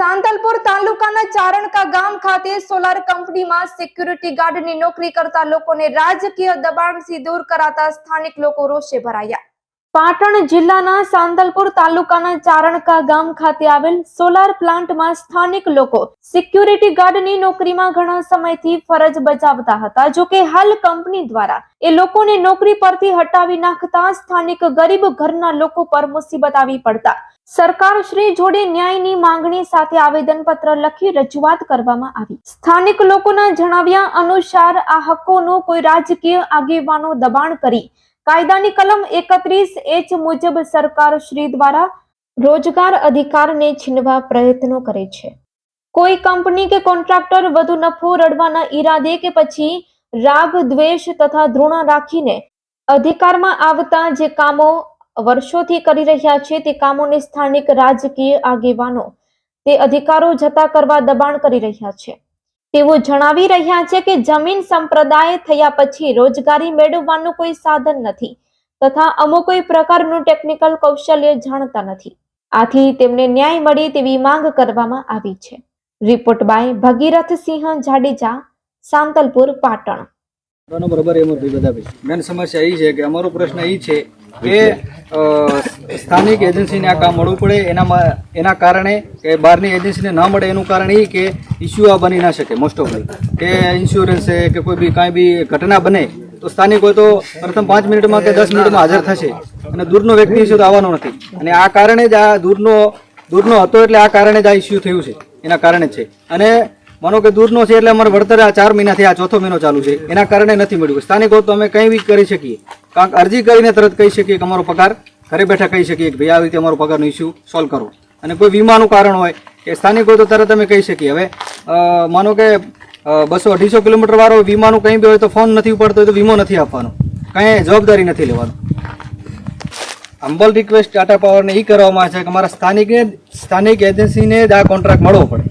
સાંતલપુર તાલુકાના ચારણકા ગામ ખાતે સોલાર કંપનીમાં સિક્યુરિટી ગાર્ડની નોકરી કરતા લોકોને રાજકીય દબાણથી દૂર કરાતા સ્થાનિક લોકો રોષે ભરાયા. પાટણ જિલ્લાના સાંતલપુર તાલુકાના ચારણકા ગામ ખાતે આવેલ સોલાર પ્લાન્ટમાં સ્થાનિક લોકો સિક્યુરિટી ગાર્ડની નોકરીમાં ઘણા સમયથી ફરજ બજાવતા હતા. જો કે હાલ કંપની દ્વારા એ લોકોને નોકરી પરથી હટાવી નાખતા સ્થાનિક ગરીબ ઘરના લોકો પર મુસીબત આવી પડતા સરકાર શ્રી જોડે ન્યાયની માંગણી સાથે આવેદનપત્ર લખી રજૂઆત કરવામાં આવી. સ્થાનિક લોકોના જણાવ્યા અનુસાર આ હકોનું કોઈ રાજકીય આગેવાનો દબાણ કરી. કાયદાની કલમ એકત્રીસ એચ મુજબ સરકાર શ્રી દ્વારા રોજગાર અધિકારને છીનવા પ્રયત્નો કરે છે. કોઈ કંપની કે કોન્ટ્રાક્ટર વધુ નફો રડવાના ઈરાદે કે પછી રાગ, દ્વેષ તથા ધૃણા રાખીને અધિકારમાં આવતા જે કામો વર્ષોથી કરી રહ્યા છે તે કામોને સ્થાનિક રાજકીય આગેવાનો, તે અધિકારો જતા કરવા દબાણ કરી રહ્યા છે. તેઓ જણાવી રહ્યા છે કે જમીન સંપ્રદાય થયા પછી રોજગારી મેળવવાનું કોઈ સાધન નથી તથા અમુક કોઈ પ્રકારનું ટેકનિકલ કૌશલ્ય જાણતા નથી. આથી તેમને ન્યાય મળે તેવી માંગ કરવામાં આવી છે. Report by Bhagirath Singh Jadeja, Santalpur, Patan. બરાબર એમ બધા ભાઈ મેન સમસ્યા એ છે કે અમારો પ્રશ્ન એ છે કે સ્થાનિક એજન્સીને આ કામ મળવું પડે એનામાં એના કારણે કે બહારની એજન્સીને ન મળે એનું કારણ એ કે ઇસ્યુ આ બની ના શકે મોસ્ટ ઓફ કે ઇન્સ્યોરન્સ છે કે કોઈ બી કાંઈ બી ઘટના બને, તો સ્થાનિક હોય તો પ્રથમ પાંચ મિનિટમાં કે દસ મિનિટમાં હાજર થશે. અને દૂરનો વ્યક્તિ છે તો આવવાનો નથી. અને આ કારણે જ આ દૂરનો દૂરનો હતો એટલે આ કારણે જ આ ઇસ્યુ થયું છે. એના કારણે છે. અને માનો કે દૂરનો છે એટલે અમારે વળતર આ ચાર મહિનાથી આ ચોથો મહિનો ચાલુ છે. એના કારણે નથી મળ્યું. સ્થાનિકો તો અમે કંઈ બી કરી શકીએ. કાંક અરજી કરીને તરત કહી શકીએ કે અમારો પગાર, ઘરે બેઠા કહી શકીએ કે ભાઈ આવી રીતે અમારો પગારનો ઇસ્યુ સોલ્વ કરો. અને કોઈ વીમાનું કારણ હોય કે સ્થાનિકો તો તરત અમે કહી શકીએ. હવે માનો કે બસો અઢીસો કિલોમીટર વાળો વીમાનું કંઈ બી હોય તો ફોન નથી ઉપાડતો તો વીમો નથી આપવાનો. કંઈ જવાબદારી નથી લેવાનું. હમ્બલ રિક્વેસ્ટ ટાટા પાવરને એ કરવામાં છે કે અમારા સ્થાનિક સ્થાનિક એજન્સીને જ આ કોન્ટ્રાક્ટ મળવો પડે.